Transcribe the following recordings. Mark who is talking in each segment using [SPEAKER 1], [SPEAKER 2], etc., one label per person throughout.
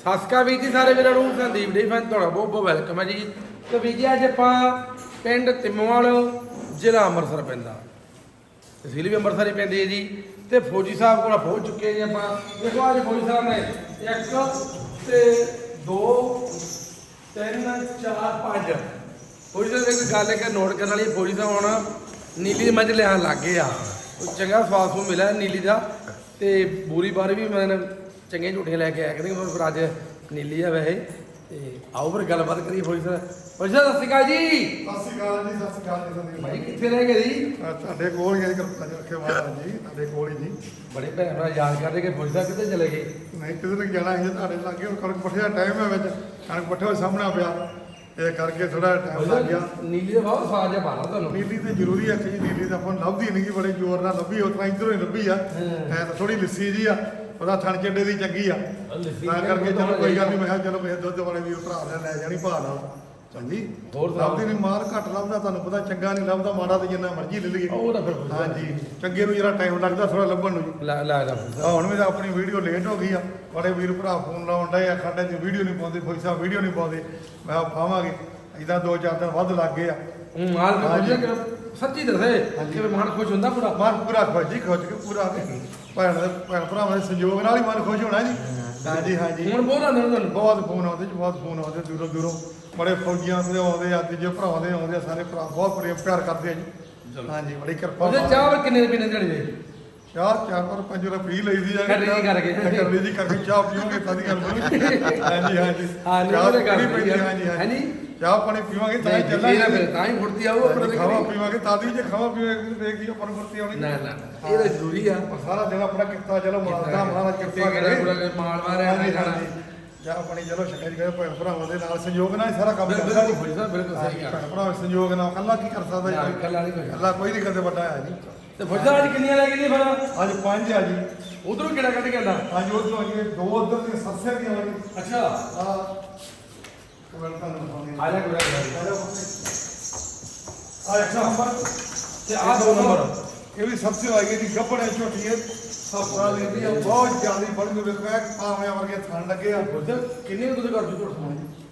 [SPEAKER 1] ਸਸਕਾ ਵੀਰ ਜੀ, ਸਾਰੇ ਵੀਰਾਂ ਨੂੰ ਸੰਦੀਪ ਡੇ ਫੈਨ, ਤੁਹਾਡਾ ਬਹੁਤ ਬਹੁਤ ਵੈਲਕਮ ਹੈ ਜੀ। ਤੇ ਵੀਰ ਜੀ, ਅੱਜ ਆਪਾਂ ਪਿੰਡ ਤਿੰਮਵਾਲ, ਜ਼ਿਲ੍ਹਾ ਅੰਮ੍ਰਿਤਸਰ ਪੈਂਦਾ। ਤਹਿਸੀਲ ਵੀ ਅੰਮ੍ਰਿਤਸਰ ਹੀ ਪੈਂਦੀ ਹੈ ਜੀ। ਤੇ ਫੌਜੀ ਸਾਹਿਬ ਕੋਲ ਪਹੁੰਚ ਚੁੱਕੇ ਜੀ ਆਪਾਂ। ਦੇਖੋ ਅੱਜ ਫੌਜੀ ਸਾਹਿਬ ਨੇ ਇੱਕ ਤੇ ਦੋ, ਤਿੰਨ, ਚਾਰ, ਪੰਜ। ਫੌਜੀ ਸਾਹਿਬ, ਇੱਕ ਗੱਲ ਹੈ ਕਿ ਨੋਟ ਕਰਨ ਵਾਲੀ, ਫੌਜੀ ਸਾਹਿਬ ਹੁਣ ਨੀਲੀ ਦੀ ਮੱਝ ਲੈਣ ਲੱਗ ਆ। ਚੰਗਾ ਸਵਾਦ ਨੂੰ ਮਿਲਿਆ ਨੀਲੀ ਦਾ। ਤੇ ਬੂਰੀ ਬਾਰ ਵੀ ਮੈਂ ਚੰਗੇ ਝੂਠੇ ਲੈ ਕੇ ਆਇਆ ਕਹਿੰਦੇ ਫਿਰ ਅੱਜ ਨੀਲੀ ਆ ਵੈਸੇ। ਤੇ ਆਓ ਫਿਰ ਗੱਲਬਾਤ ਕਰੀਏ ਫੌਜੀ ਸਾਹਿਬ ਫੌਜੀ ਸਾਹਿਬ ਸਤਿ ਸ਼੍ਰੀ ਅਕਾਲ ਜੀ।
[SPEAKER 2] ਸਤਿ ਸ਼੍ਰੀ ਅਕਾਲ ਜੀ ਸਤਿ ਸ਼੍ਰੀ ਅਕਾਲ ਜੀ ਸੰਦੀਪ
[SPEAKER 1] ਭਾਈ ਕਿੱਥੇ ਰਹਿ ਗਏ ਜੀ?
[SPEAKER 2] ਅਹ ਤੁਹਾਡੇ ਕੋਲ ਹੀ ਹੈ ਕਿਰਪਾ ਜੀ ਮਹਾਰਾਜ ਜੀ ਤੁਹਾਡੇ ਕੋਲ ਹੀ ਜੀ।
[SPEAKER 1] ਬੜੇ ਭੈਣ ਭਰਾ ਯਾਦ ਕਰਦੇ ਕਿ ਫੌਜੀ ਸਾਹਿਬ ਕਿੱਥੇ ਚਲੇ ਗਏ?
[SPEAKER 2] ਨਹੀਂ ਕਿਤੇ ਤੱਕ ਜਾਣਾ ਸੀ ਤੁਹਾਡੇ ਲਾਗੇ ਹੁਣ ਕਣਕ ਪੱਠੇ ਦਾ ਟਾਈਮ ਹੈ ਵਿੱਚ। ਕਣਕ ਪੱਠੇ ਸਾਹਮਣਾ ਪਿਆ। ਇਹ ਕਰਕੇ ਥੋੜਾ ਟਾਈਮ ਲੱਗ ਗਿਆ।
[SPEAKER 1] ਨੀਲੀ ਦਾ ਬਹੁਤ ਸਵਾਦ ਜਿਹਾ ਬਾਣਾ ਤੁਹਾਨੂੰ।
[SPEAKER 2] ਨੀਲੀ ਤੇ ਜ਼ਰੂਰੀ ਹੈ ਕਿ ਨੀਲੀ ਤਾਂ ਆਪਾਂ ਨੂੰ ਲੱਭਦੀ ਨਹੀਂ ਗੀ ਬੜੇ ਜ਼ੋਰ ਨਾਲ ਲੱਭੀ ਤਰ੍ਹਾਂ ਇਧਰੋਂ ਹੀ ਲੱਭੀ ਆ। ਐ ਤਾਂ ਥੋੜੀ ਲਿੱਸੀ ਜੀ ਆ। ਉਹਦਾ ਥਣ ਚੱਡੇ ਦੀ ਚੰਗੀ ਆ। ਤਾਂ ਕਰਕੇ ਚਲੋ ਕੋਈ ਗੱਲ ਨਹੀਂ ਮੈਂ ਕਿਹਾ ਚਲੋ ਕਿਸੇ ਦੁੱਧ ਵਾਲੇ ਵੀਰ ਭਰਾ ਨੇ ਲੈ ਜਾਣੀ ਭਾਅ ਨਾਲ। ਹਾਂਜੀ
[SPEAKER 1] ਹੋਰ।
[SPEAKER 2] ਲੱਭਦੀ ਨਹੀਂ ਮਾਲ ਘੱਟ ਲੱਭਦਾ ਤੁਹਾਨੂੰ ਪਤਾ ਚੰਗਾ ਨਹੀਂ ਲੱਭਦਾ ਮਾੜਾ ਤੇ ਜਿੰਨਾ ਮਰਜ਼ੀ ਲੈ ਲਈਏ।
[SPEAKER 1] ਉਹ ਤਾਂ ਫਿਰ
[SPEAKER 2] ਹਾਂਜੀ ਚੰਗੇ ਨੂੰ ਜਿਹੜਾ ਟਾਈਮ ਲੱਗਦਾ ਥੋੜਾ ਲੱਭਣ ਨੂੰ ਜੀ।
[SPEAKER 1] ਲੈ ਲੈ ਲੈ।
[SPEAKER 2] ਆਹ ਹੁਣ ਵੀ ਤਾਂ ਆਪਣੀ ਵੀਡੀਓ ਲੇਟ ਹੋ ਗਈ ਆ। ਬੜੇ ਵੀਰ ਭਰਾ ਫੋਨ ਲਾਉਣ ਡਏ ਆ ਖਾਡੇ ਦੀ ਵੀਡੀਓ ਨਹੀਂ ਪਾਉਂਦੇ ਕੋਈ ਸਾਹਿਬ ਵੀਡੀਓ ਨਹੀਂ ਪਾਉਂਦੇ। ਮੈਂ ਕਿਹਾ ਪਾਵਾਂਗੇ। ਇਦਾਂ ਦੋ ਚਾਰ ਦਿਨ ਵੱਧ ਲੱਗ ਗਏ ਆ।
[SPEAKER 1] ਮਾਲ ਵੀ
[SPEAKER 2] ਹਾਂਜੀ।
[SPEAKER 1] ਵਧੀਆ ਕਿ ਸੱਚੀ ਦੱਸੇ ਕਿ ਮਨ ਖੁਸ਼ ਹੁੰਦਾ ਪੂਰਾ?
[SPEAKER 2] ਮਨ ਪੂਰਾ ਖੁਸ਼ ਜੀ ਖੁਸ਼ ਕੇ ਪੂਰਾ। ਭੈਣ ਦੇ ਭੈਣ ਭਰਾਵਾਂ ਦੇ ਸੰਯੋਗ ਨਾਲ ਹੀ ਮਨ ਖੁਸ਼ ਹੋਣਾ ਜੀ। ਹਾਂਜੀ ਹਾਂਜੀ।
[SPEAKER 1] ਹੁਣ ਬਹੁਤ ਆਉਂਦੇ ਨੇ ਤੁਹਾਨੂੰ?
[SPEAKER 2] ਬਹੁਤ ਫੋਨ ਆਉਂਦੇ ਜੀ ਬਹੁਤ ਫੋਨ ਆਉਂਦੇ ਦੂਰੋਂ ਦੂਰੋਂ। ਬੜੇ ਫੌਜੀਆਂ ਦੇ ਆਉਂਦੇ ਆ ਤੀਜੇ ਭਰਾਵਾਂ ਦੇ ਆਉਂਦੇ ਆ ਸਾਰੇ ਭਰਾ ਬਹੁਤ ਬੜੇ ਪਿਆਰ ਕਰਦੇ ਆ ਜੀ। ਹਾਂਜੀ ਬੜੀ ਕਿਰਪਾ
[SPEAKER 1] ਉਹਦੇ। ਚਾਹ ਵੀ ਕਿੰਨੇ ਪੀਣੇ ਦੇਣੇ ਦੇ?
[SPEAKER 2] ਚਾਰ ਚਾਰ ਪਰ ਪੰਜ ਰੁਪਏ ਪੀ ਲਈਦੀ ਆ।
[SPEAKER 1] ਕਰਨੀ ਜੀ ਕਰਕੇ।
[SPEAKER 2] ਕਰਨੀ ਜੀ ਕਰਕੇ ਚਾਹ ਪੀਵਾਂਗੇ ਤਾਂ ਦੀ ਗੱਲ ਬਣੂ। ਹਾਂਜੀ ਹਾਂਜੀ।
[SPEAKER 1] ਹਾਂ ਨਹੀਂ
[SPEAKER 2] ਚਾਹ
[SPEAKER 1] ਉਹਦੇ ਗੱਲ
[SPEAKER 2] ਪੀਣੀ ਪੈਂਦੀ,
[SPEAKER 1] ਹੈ
[SPEAKER 2] ਹਾਂਜੀ ਹਾਂਜੀ। ਚਾਹ ਪਾਣੀ ਪੀਵਾਂਗੇ ਤਾਂ ਹੀ
[SPEAKER 1] ਨਹੀਂ
[SPEAKER 2] ਚੱਲਾਂਗੇ।
[SPEAKER 1] ਤਾਂ ਹੀ ਫੁਰਤੀ ਆਊ ਆਪਣੇ ਤੇ
[SPEAKER 2] ਖਾਵਾ
[SPEAKER 1] ਕਰੀ।
[SPEAKER 2] ਪੀਵਾਂਗੇ ਤਾਂ ਦੀ ਜੇ ਖਾਵਾ ਪੀਵਾਂਗੇ ਦੇਖ ਜੀ ਆਪਾਂ ਨੂੰ ਫੁਰਤੀ ਆਉਣੀ।
[SPEAKER 1] ਨਾ ਨਾ ਇਹ ਤਾਂ ਜ਼ਰੂਰੀ ਆ।
[SPEAKER 2] ਪਰ ਸਾਰਾ ਦਿਨ ਆਪਣਾ ਕਿੱਤਾ ਚਲੋ ਮਾਲਦਾ ਮਹਾਰਾਜ
[SPEAKER 1] ਕਿੱਤੇ
[SPEAKER 2] ਕਿਰਪਾ
[SPEAKER 1] ਕਰੇ।
[SPEAKER 2] ਕਰੇ
[SPEAKER 1] ਮਾਲ ਮਾਰਿਆ ਨਹੀਂ ਖਾਣਾ
[SPEAKER 2] ਚਾਹ ਪਾਣੀ ਚਲੋ ਸ਼ਕਰ ਗਏ ਭੈਣ ਭਰਾਵਾਂ ਦੇ ਨਾਲ ਸੰਯੋਗ ਨਾਲ ਹੀ ਸਾਰਾ ਕੰਮ
[SPEAKER 1] ਬਿਲਕੁਲ
[SPEAKER 2] ਜੀ
[SPEAKER 1] ਸਹੀ ਆ।
[SPEAKER 2] ਭੈਣ ਭਰਾ ਸੰਯੋਗ ਨਾਲ ਕੱਲਾ ਕੀ ਕਰ ਸਕਦਾ ਜੀ?
[SPEAKER 1] ਇਕੱਲਾ ਨਹੀਂ ਕੋਈ।
[SPEAKER 2] ਕੱਲਾ ਕੋਈ ਨਹੀਂ ਕਦੇ ਵੱਡਾ ਹੈ ਜੀ
[SPEAKER 1] ਤੇ ਫੁੱਟਾ ਅੱਜ ਕਿੰਨੀਆਂ ਲੈ ਨਹੀਂ ਫਿਰ?
[SPEAKER 2] ਅੱਜ ਪੰਜ ਆ ਜੀ।
[SPEAKER 1] ਉਧਰੋਂ ਕਿਹੜਾ ਕੱਢ ਕੇ ਆਂਦਾ?
[SPEAKER 2] ਅੱਜ ਤੋਂ ਇਹ ਦੋ ਉਧਰ ਦੀਆਂ ਸੱਸੇ ਦੀਆਂ ਆ ਜੀ
[SPEAKER 1] ਅੱਛਾ
[SPEAKER 2] ਆ ਤਾਂ ਦਿਖਾਉਂਦੇ
[SPEAKER 1] ਆ ਜਾ ਕੋਈ
[SPEAKER 2] ਆ ਇੱਕ ਨੰਬਰ।
[SPEAKER 1] ਤੇ ਆ ਦੋ ਨੰਬਰ।
[SPEAKER 2] ਇਹ ਵੀ ਸਭ ਤੋਂ ਆਈ ਦੀ ਗੱਬੜ ਹੈ। ਛੋਟੀ ਹੈ ਸਾਲ ਲੈਂਦੀ ਆ ਬਹੁਤ ਜ਼ਿਆਦਾ ਬੜੀ ਨੂੰ ਵੇਖਿਆ ਪਾਵਿਆਂ ਵਰਗੇ ਥਣ ਲੱਗੇ ਆ।
[SPEAKER 1] ਫੁੱਟਾ ਕਿੰਨੇ ਤੁਸੀਂ ਕਰ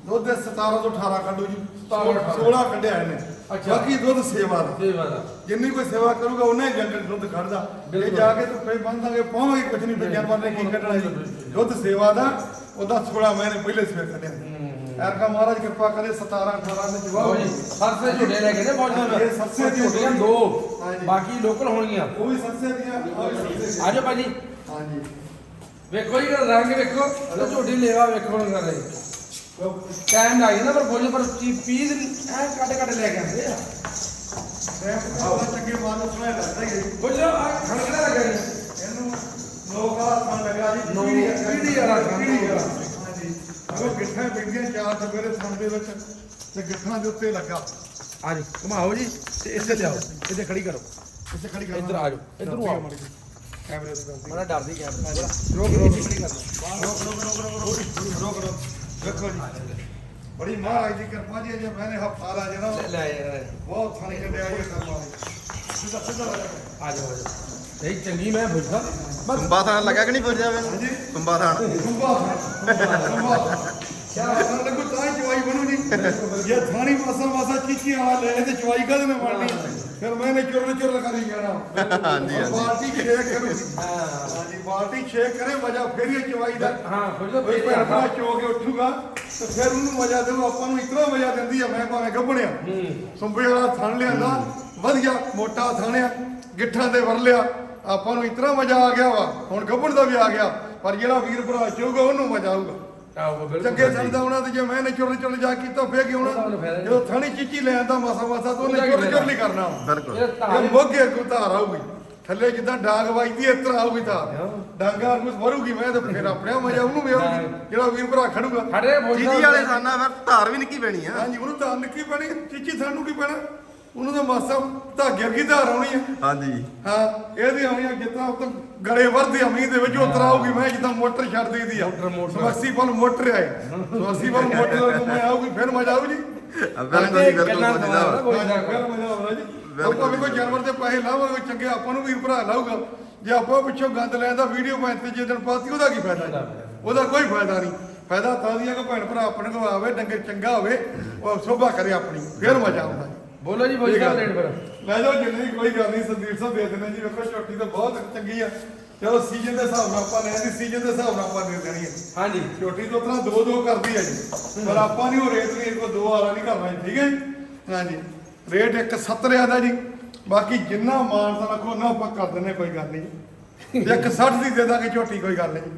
[SPEAKER 2] ਦੁੱਧ ਦੇ 17 ਤੋਂ 18 ਕੱਢੂ ਜੀ।
[SPEAKER 1] 17 18
[SPEAKER 2] 16 ਕੱਢਿਆ ਇਹਨੇ। ਬਾਕੀ ਦੁੱਧ ਸੇਵਾ ਦਾ।
[SPEAKER 1] ਸੇਵਾ ਦਾ।
[SPEAKER 2] ਜਿੰਨੀ ਕੋਈ ਸੇਵਾ ਕਰੂਗਾ ਉਹਨੇ ਹੀ ਜੰਗਲ ਦੁੱਧ ਕੱਢਦਾ ਇਹ। ਜਾ ਕੇ ਧੁੱਪੇ ਬੰਦਾਂਗੇ ਪਾਵਾਂਗੇ ਕੁਝ ਨਹੀਂ ਜਾਨਵਰ ਨੇ ਕੀ ਕੱਢਣਾ ਦੁੱਧ ਸੇਵਾ ਦਾ ਉਹਦਾ 16 ਮਹੀਨੇ ਪਹਿਲੇ ਸਵੇਰ ਕੱਢਿਆ। ਐਰਕਾ ਮਹਾਰਾਜ ਕਿਰਪਾ ਕਰੇ 17 18 ਦੇ ਜਵਾਬ
[SPEAKER 1] ਜੀ ਸਰਸੇ ਲੈ ਕੇ ਨੇ ਬਹੁਤ
[SPEAKER 2] ਹਾਂਜੀ, ਇਹ ਸਰਸੇ
[SPEAKER 1] ਝੋਟੀਆਂ ਦੋ। ਬਾਕੀ ਲੋਕਲ ਹੋਣਗੀਆਂ।
[SPEAKER 2] ਉਹ ਵੀ ਸੱਸੇ ਦੀਆਂ।
[SPEAKER 1] ਆਜੋ ਭਾਜੀ।
[SPEAKER 2] ਹਾਂਜੀ।
[SPEAKER 1] ਵੇਖੋ ਜੀ ਰੰਗ ਵੇਖੋ। ਝੋਟੀ ਲੈਵਾ ਵੇਖੋ ਹੁਣ ਕਰ ਰਹੀ ਟਾਈਮ ਲੱਗ ਜਾਂਦਾ ਪਰ ਬੋਝ ਪਰ ਪੀਸ ਐ ਕੱਟ ਕੱਟ ਲੈ ਕੇ ਆਉਂਦੇ ਆ
[SPEAKER 2] ਟਾਈਮ ਆਵਾ ਚੰਗੇ ਮਾਲ ਨੂੰ ਸੁਣਾਇਆ ਲੱਗਦਾ ਹੀ।
[SPEAKER 1] ਬੋਝ ਆ ਖੜਕਦਾ ਲੱਗਾ
[SPEAKER 2] ਇਹਨੂੰ ਲੋਕ ਆ ਥਾਂ ਲੱਗਾ ਜੀ
[SPEAKER 1] ਵਾਲਾ ਥਾਂ।
[SPEAKER 2] ਪੀੜ੍ਹੀ ਵਾਲਾ। ਹਾਂਜੀ ਅਗੋ ਗਿੱਠਾਂ ਪੈਂਦੀਆਂ ਚਾਰ ਚਵੇਰੇ ਥਾਂ ਦੇ ਵਿੱਚ ਤੇ ਗਿੱਠਾਂ ਦੇ ਉੱਤੇ ਲੱਗਾ
[SPEAKER 1] ਆ ਜੀ ਘੁਮਾਓ ਜੀ ਤੇ ਇੱਥੇ ਲਿਆਓ ਇੱਥੇ ਖੜੀ ਕਰੋ
[SPEAKER 2] ਇੱਥੇ ਖੜੀ
[SPEAKER 1] ਇੱਧਰ ਆ ਜਾਓ, ਇੱਧਰ ਆਓ।
[SPEAKER 2] ਕੈਮਰੇ ਤੇ
[SPEAKER 1] ਬੜਾ ਡਰਦੀ ਕੈਮਰਾ
[SPEAKER 2] ਰੋਕ ਕਰ ਰੋਕ ਰੋਕ ਰੋਕ ਰੋਕ ਰੋਕ ਰੋਕ ਰੋਕ ਦੇਖੋ ਜੀ। ਬੜੀ ਮਹਾਰਾਜ ਦੀ ਕਿਰਪਾ ਜੀ ਜੇ ਮੈਨੇ ਹਫਤਾ ਲਾ ਜਣਾ
[SPEAKER 1] ਲੈ। ਯਾਰ
[SPEAKER 2] ਬਹੁਤ ਥਾਣੀ ਕੱਢਿਆ ਜੀ ਕਰਮਾ ਸਿੱਧਾ ਸਿੱਧਾ ਲਾ ਜਾ।
[SPEAKER 1] ਆ ਜਾਓ ਆ ਜਾਓ। ਨਹੀਂ ਚੰਗੀ ਮੈਂ ਪੁੱਛਦਾ। ਬਸ
[SPEAKER 3] ਥਾਣ ਲੱਗਾ ਕਿ ਨਹੀਂ ਪੁੱਛ ਜਾਵੇ
[SPEAKER 2] ਹਾਂਜੀ।
[SPEAKER 3] ਕੁੰਬਾ ਥਾਣ।
[SPEAKER 2] ਕੁੰਭਾ ਕੁੰਭਾ ਕਿਆ ਸਾਨੂੰ ਲੱਗੂ ਤਾਂ ਬਣੂ ਜੀ ਜੇ ਥਾਣੀ ਮਾਸਾ ਮਾਸਾ ਚੀਚੀ ਵਾਲਾ ਲੈ ਤੇ ਚਵਾਈ ਕਦ ਨਾ ਬਣਨੀ? ਫਿਰ ਮੈਨੇ ਚੁਰਨ ਚੁਰਨ ਕਰੀ ਜਾਣਾ।
[SPEAKER 3] ਹਾਂਜੀ, ਹਾਂਜੀ।
[SPEAKER 2] ਬਾਲਟੀ ਛੇਕ ਕਰੂ। ਹਾਂਜੀ ਬਾਲਟੀ ਛੇਕ ਕਰੇ ਮਜ਼ਾ ਫੇਰ ਹੀ ਚਵਾਈ ਦਾ।
[SPEAKER 1] ਹਾਂ ਪੁੱਛਦਾ
[SPEAKER 2] ਕੋਈ ਭੈਣ ਭਰਾ ਚੋ ਕੇ ਉੱਠੂਗਾ ਤੇ ਫਿਰ ਉਹਨੂੰ ਮਜ਼ਾ ਦੇਊ ਆਪਾਂ ਨੂੰ ਇਤਨਾ ਮਜ਼ਾ ਦਿੰਦੀ ਆ ਮੈਂ ਭਾਵੇਂ ਗੱਭਣਿਆ।
[SPEAKER 1] ਹੂੰ।
[SPEAKER 2] ਸੁੰਬੇ ਵਾਲਾ ਥਣ ਲਿਆਂਦਾ ਵਧੀਆ ਮੋਟਾ ਥਾਣਿਆ ਗਿੱਠਾਂ ਦੇ ਵਰ ਲਿਆ ਆਪਾਂ ਨੂੰ ਇਤਨਾ ਮਜ਼ਾ ਆ ਗਿਆ ਵਾ ਹੁਣ ਗੱਭਣ ਦਾ ਵੀ ਆ ਗਿਆ ਪਰ ਜਿਹੜਾ ਵੀਰ ਭਰਾ ਚੋਗਾ ਉਹਨੂੰ ਮਜ਼ਾ ਆਊਗਾ।
[SPEAKER 1] ਬਿਲਕੁਲ
[SPEAKER 2] ਚੰਗੇ ਸੰਦਾ ਉਹਨਾਂ ਤੇ ਜੇ ਮੈਂ ਨੇ ਚੁਰ ਚੁਰ ਜਾ ਕੀਤਾ ਫੇਰ ਕੀ
[SPEAKER 1] ਉਹਦਾ
[SPEAKER 2] ਹੋਣਾ?
[SPEAKER 1] ਉਹਨੂੰ ਫਾਇਦਾ ਨਹੀਂ।
[SPEAKER 2] ਜਦੋਂ ਥਾਣੀ ਚੀਚੀ ਲੈ ਆਂਦਾ ਮਾਸਾ ਮਾਸਾ ਤੋਂ
[SPEAKER 1] ਉਹਦਾ ਕੀ
[SPEAKER 2] ਚੁਰ ਚੁਰ
[SPEAKER 1] ਫਾਇਦਾ?
[SPEAKER 2] ਨਹੀਂ ਕਰਨਾ
[SPEAKER 3] ਬਿਲਕੁਲ।
[SPEAKER 1] ਇਹ ਧਾਰ
[SPEAKER 2] ਇਹ ਮੋਗੇ ਕੋ ਧਾਰ ਆਊਗੀ ਥੱਲੇ ਜਿੱਦਾਂ ਡਾਂਗ ਵੱਜਦੀ ਇਸ ਤਰ੍ਹਾਂ ਆਊਗੀ ਧਾਰ। ਡਾਂਗਾ ਕੁਝ ਵਰੂਗੀ ਮੈਂ ਤੇ ਫਿਰ ਆਪਣੇ ਮਜ਼ਾ ਉਹਨੂੰ ਵੀ ਆਊਗੀ ਜਿਹੜਾ ਵੀਰ ਭਰਾ ਖੜੂਗਾ।
[SPEAKER 3] ਚੀਜੀ ਵਾਲੇ ਸਾਨਾ ਫਿਰ ਧਾਰ ਵੀ ਨਿੱਕੀ ਪੈਣੀ ਆ।
[SPEAKER 2] ਹਾਂਜੀ ਉਹਨੂੰ ਤਾਂ ਨਿੱਕੀ ਪੈਣੀ ਚੀਚੀ ਸਾਨੂੰ ਕੀ ਪੈਣਾ? ਉਹਨੂੰ ਤਾਂ ਮਾਸਾ ਧਾਗੇ ਵਰਗੀ ਧਾਰ ਆਉਣੀ ਆ।
[SPEAKER 3] ਹਾਂਜੀ।
[SPEAKER 2] ਹਾਂ ਇਹਦੀ ਆਉਣੀ ਆ ਜਿੱਦਾਂ ਉਹ ਤਾਂ ਗੜੇ ਵਰਦੇ ਆ ਮੀਂਹ ਦੇ ਵਿੱਚ ਉਤਰ ਆਊਗੀ ਮੈਂ ਜਿੱਦਾਂ ਮੋਟਰ ਛੱਡ ਦੇਈਦੀ ਆ।
[SPEAKER 1] Motor- motor.
[SPEAKER 2] ਸਮਰਸੀ ਪਲ ਮੋਟਰ ਆਏ। ਸਮਰਸੀ ਪਲ ਮੋਟਰ ਨੂੰ ਮੈਂ ਆਊਗੀ ਫਿਰ ਮਜ਼ਾ ਆਊ ਜੀ।
[SPEAKER 3] ਬਿਲਕੁਲ ਜੀ ਬਿਲਕੁਲ
[SPEAKER 1] ਗੱਲਾਂ
[SPEAKER 3] ਵਾ
[SPEAKER 2] ਹਾਂਜੀ,
[SPEAKER 1] ਨਾ
[SPEAKER 2] ਫਿਰ ਮਜ਼ਾ ਆਉਣਾ ਜੀ। ਆਪਾਂ ਵੀ ਕੋਈ ਜਾਨਵਰ ਦੇ ਪੈਸੇ ਲਾਵਾਂਗੇ ਚੰਗੇ ਆਪਾਂ ਨੂੰ ਵੀਰ ਭਰਾ ਲਾਊਗਾ। ਜੇ ਆਪਾਂ ਪਿੱਛੋਂ ਗੰਦ ਲੈਣ ਦਾ ਵੀਡੀਓ ਮੈਂ ਤੇ ਜੇ ਦਿਨ ਪਾਤੀ ਉਹਦਾ ਕੀ ਫਾਇਦਾ? ਉਹਦਾ ਕੋਈ ਫਾਇਦਾ ਨਹੀਂ। ਫਾਇਦਾ ਤਾਂ ਦੀ ਆ ਕਿ ਭੈਣ ਭਰਾ ਆਪਣੇ ਕੋਲ ਆਵੇ ਡੰਗਰ ਚੰਗਾ ਹੋਵੇ ਉਹ ਸੋਭਾ ਕਰੇ ਆਪਣੀ। ਫਿਰ ਮਜ਼ਾ ਆਉਂਦਾ
[SPEAKER 1] ਬੋਲੋ ਜੀ ਫੌਜੀ ਸਾਹਿਬ ਰੇਟ ਫਿਰ
[SPEAKER 2] ਲੈ ਜਾਓ ਜਿੰਨੀ ਕੋਈ ਗੱਲ ਨਹੀਂ ਸੰਦੀਪ ਸਾਹਿਬ ਦੇ ਦੇਣਾ ਜੀ। ਵੇਖੋ ਝੋਟੀ ਤਾਂ ਬਹੁਤ ਚੰਗੀ ਆ। ਚਲੋ ਸੀਜ਼ਨ ਦੇ ਹਿਸਾਬ ਨਾਲ ਆਪਾਂ ਲੈਣੀ ਸੀਜ਼ਨ ਦੇ ਹਿਸਾਬ ਨਾਲ ਆਪਾਂ ਦੇ ਦੇਣੀ ਹੈ
[SPEAKER 1] ਹਾਂਜੀ।
[SPEAKER 2] ਝੋਟੀ ਤੋਂ ਉਤਰਾ ਦੋ ਦੋ ਕਰਦੀ ਹੈ ਜੀ। ਪਰ ਆਪਾਂ ਨਹੀਂ ਉਹ ਰੇਟ ਨਹੀਂ ਕੋ ਦੋ ਵਾਲਾ ਨਹੀਂ ਕਰਨਾ ਜੀ ਠੀਕ ਹੈ ਜੀ? ਹਾਂਜੀ। ਰੇਟ ਇੱਕ 70 ਆ ਦਾ ਜੀ। ਬਾਕੀ ਜਿੰਨਾ ਮਾਨ ਤਾਂ ਰੱਖੋ ਨਾ ਆਪਾਂ ਕਰ ਦਿੰਨੇ ਕੋਈ ਗੱਲ ਨਹੀਂ ਜੀ। ਇੱਕ 60 ਦੀ ਦੇ ਦਾਂਗੇ ਝੋਟੀ ਕੋਈ ਗੱਲ ਨਹੀਂ